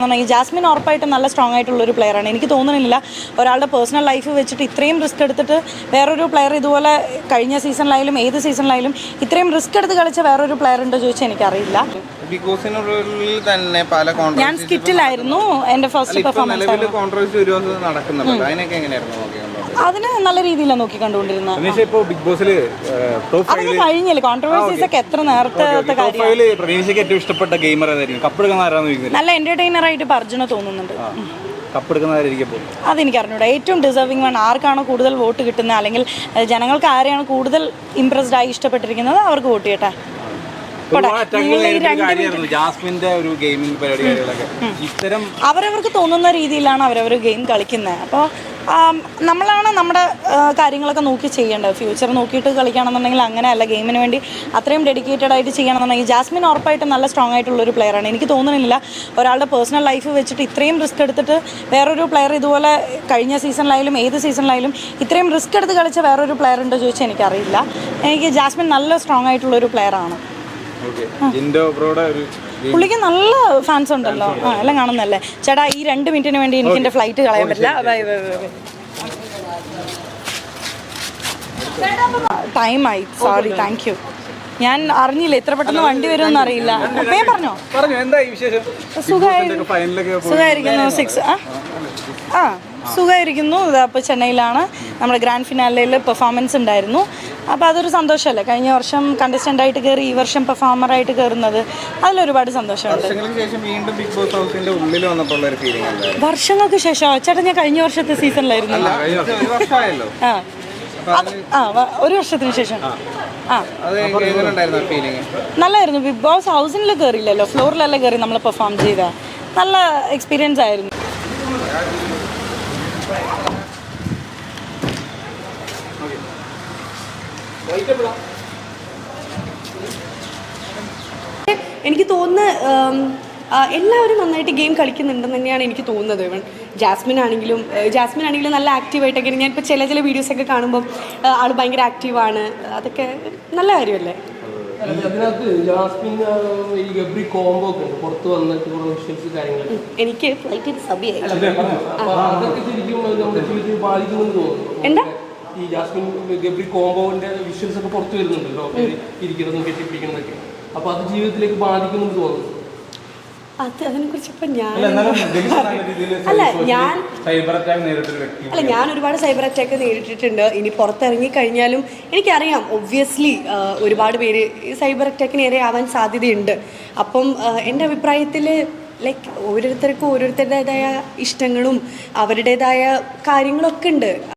ഈ ജാസ്മിൻ ഉറപ്പായിട്ടും നല്ല സ്ട്രോങ് ആയിട്ടുള്ള ഒരു പ്ലെയറാണ് എനിക്ക് തോന്നുന്നില്ല ഒരാളുടെ പേഴ്സണൽ ലൈഫ് വെച്ചിട്ട് ഇത്രയും റിസ്ക് എടുത്തിട്ട് വേറൊരു പ്ലെയർ ഇതുപോലെ കഴിഞ്ഞ സീസണിലായാലും ഏത് സീസണിലായാലും ഇത്രയും റിസ്ക് എടുത്ത് കളിച്ച വേറൊരു പ്ലെയർ ഉണ്ടോ ചോദിച്ചാൽ എനിക്കറിയില്ല. ഞാൻ സ്കിറ്റിലായിരുന്നു എന്റെ ഫസ്റ്റ് പെർഫോമൻസ് നിലവിൽ കോൺട്രവേഴ്സി ഒരു ദിവസം നടക്കുന്നുണ്ടല്ലോ. അതിനൊക്കെ എങ്ങനെയായിരുന്നു നോക്കിക്കൊണ്ടോ അതിന് നല്ല രീതിയിലാണ് നോക്കി കണ്ടുകൊണ്ടിരുന്നത് അതൊക്കെ കഴിഞ്ഞില്ലേ? കോൺട്രവേഴ്സീസ് ഒക്കെ എത്ര നേരത്തെ ഏറ്റവും ഇഷ്ടപ്പെട്ട ഗെയിമർ നല്ല എന്റർടൈനർ ആയിട്ട് പർജുന തോന്നുന്നുണ്ട്. അതെനിക്ക് അറിഞ്ഞൂടാ. ഏറ്റവും ഡിസേർവിംഗ് വൺ ആർക്കാണോ കൂടുതൽ വോട്ട് കിട്ടുന്നത് അല്ലെങ്കിൽ ജനങ്ങൾക്ക് ആരെയാണ് കൂടുതൽ ഇംപ്രസ്ഡ് ആയി ഇഷ്ടപ്പെട്ടിരിക്കുന്നത്? അവർക്ക് വോട്ട് ചെയ്യട്ടെ. അവരവർക്ക് തോന്നുന്ന രീതിയിലാണ് അവരവർ ഗെയിം കളിക്കുന്നത് അപ്പോൾ നമ്മളാണ് നമ്മുടെ കാര്യങ്ങളൊക്കെ നോക്കി ചെയ്യേണ്ടത്. ഫ്യൂച്ചർ നോക്കിയിട്ട് കളിക്കുകയാണെന്നുണ്ടെങ്കിൽ അങ്ങനെയല്ല ഗെയിമിന് വേണ്ടി അത്രയും ഡെഡിക്കേറ്റഡ് ആയിട്ട് ചെയ്യണമെന്നുണ്ടെങ്കിൽ ജാസ്മിൻ ഉറപ്പായിട്ടും നല്ല സ്ട്രോങ് ആയിട്ടുള്ള ഒരു പ്ലെയറാണ് എനിക്ക് തോന്നുന്നില്ല ഒരാളുടെ പേഴ്സണൽ ലൈഫ് വെച്ചിട്ട് ഇത്രയും റിസ്ക് എടുത്തിട്ട് വേറൊരു പ്ലെയർ ഇതുപോലെ കഴിഞ്ഞ സീസണിലായാലും ഏത് സീസണിലായാലും ഇത്രയും റിസ്ക് എടുത്ത് കളിച്ച വേറൊരു പ്ലെയർ ഉണ്ടോ ചോദിച്ചാൽ എനിക്കറിയില്ല. എനിക്ക് ജാസ്മിൻ നല്ല സ്ട്രോങ് ആയിട്ടുള്ള ഒരു പ്ലെയറാണ് പുള്ളിക്ക് നല്ല ഫാൻസ് ഉണ്ടല്ലോ. ആ എല്ലാം കാണുന്നല്ലേ ചേട്ടാ ഈ രണ്ട് മിനിറ്റിന് വേണ്ടി എനിക്ക് എന്റെ ഫ്ലൈറ്റ് കളയാൻ പറ്റില്ല. ടൈം ആയി. ബൈ ടൈമായി സോറി താങ്ക് യു ഞാൻ അറിഞ്ഞില്ല എത്ര പെട്ടെന്ന് വണ്ടി വരുമെന്ന് അറിയില്ല. അപ്പേ പറഞ്ഞോ? സുഖമായിരിക്കുന്നു സിക്സ് ആ? ആ സുഖമായിരിക്കുന്നു. അപ്പോൾ ചെന്നൈയിലാണ്. നമ്മുടെ ഗ്രാൻഡ് ഫിനാലയിൽ പെർഫോമൻസ് ഉണ്ടായിരുന്നു. അപ്പോൾ അതൊരു സന്തോഷമല്ലേ? കഴിഞ്ഞ വർഷം കണ്ടസ്റ്റന്റ് ആയിട്ട് കയറി ഈ വർഷം പെർഫോമർ ആയിട്ട് കയറുന്നത് അതിലൊരുപാട് സന്തോഷമുണ്ട്. വർഷങ്ങൾക്ക് ശേഷം വീണ്ടും ബിഗ് ബോസ് ഹൗസിന്റെ ഉള്ളിൽ വന്നപ്പോൾ ഒരു ഫീലിംഗ് എന്തായിരുന്നു? വർഷങ്ങൾക്ക് ശേഷം ചേട്ടാ ഞാൻ കഴിഞ്ഞ വർഷത്തെ സീസണിലായിരുന്നു ആ. ഒരു വർഷത്തിന് ശേഷം. ആ. അത് എങ്ങനെ ഉണ്ടായിരുന്നു ഫീലിംഗ് നല്ലായിരുന്നു. ബിഗ് ബോസ് ഹൗസിൽ കയറിയില്ലല്ലോ ഫ്ലോറിലല്ലേ കയറി നമ്മൾ പെർഫോം ചെയ്ത. നല്ല എക്സ്പീരിയൻസ് ആയിരുന്നു. എനിക്ക് തോന്നുന്നു എല്ലാവരും നന്നായിട്ട് ഗെയിം കളിക്കുന്നുണ്ടെന്ന് തന്നെയാണ് എനിക്ക് തോന്നുന്നത്. ഇവൻ ജാസ്മിൻ ആണെങ്കിലും ജാസ്മിൻ ആണെങ്കിലും നല്ല ആക്റ്റീവായിട്ടൊക്കെ ഞാൻ ഇപ്പോൾ ചില ചില വീഡിയോസൊക്കെ കാണുമ്പോൾ ആൾ ഭയങ്കര ആക്റ്റീവാണ് അതൊക്കെ നല്ല കാര്യമല്ലേ? അതിനകത്ത് ജാസ്മിൻ ഈ ഗബ്രി കോംബോ ഒക്കെ ഉണ്ട്. പുറത്ത് വന്നിട്ട് കുറെ വിഷ്വൽസ് കാര്യങ്ങളൊക്കെ. എനിക്ക് ഫ്ലൈറ്റ് സബിയായി. അതൊക്കെ ശരിക്കും നമ്മുടെ ജീവിതത്തിൽ ബാധിക്കുമെന്ന് തോന്നുന്നു. എന്താ? ഈ ജാസ്മിൻ ഗബ്രി കോംബോന്റെ വിഷ്വൽസ് ഒക്കെ പുറത്തു വരുന്നുണ്ടല്ലോ ഇരിക്കുന്നതും കെട്ടിപ്പിടിക്കുന്നതൊക്കെ. അപ്പൊ അത് ജീവിതത്തിലേക്ക് ബാധിക്കുമെന്ന് തോന്നുന്നു. അത് അതിനെക്കുറിച്ച് ഇപ്പം ഞാൻ അല്ല, ഞാൻ സൈബർ അറ്റാക്ക് നേരിട്ടൊരു വ്യക്തി അല്ല ഞാൻ ഒരുപാട് സൈബർ അറ്റാക്ക് നേരിട്ടിട്ടുണ്ട്. ഇനി പുറത്തിറങ്ങി കഴിഞ്ഞാലും എനിക്കറിയാം ഒബ്വിയസ്ലി ഒരുപാട് പേര് സൈബർ സൈബർ അറ്റാക്കിന് ആവാൻ സാധ്യതയുണ്ട്. അപ്പം എന്റെ അഭിപ്രായത്തിൽ ലൈക്ക് ഓരോരുത്തർക്കും ഓരോരുത്തരുടേതായ ഇഷ്ടങ്ങളും അവരുടേതായ കാര്യങ്ങളൊക്കെ ഉണ്ട്.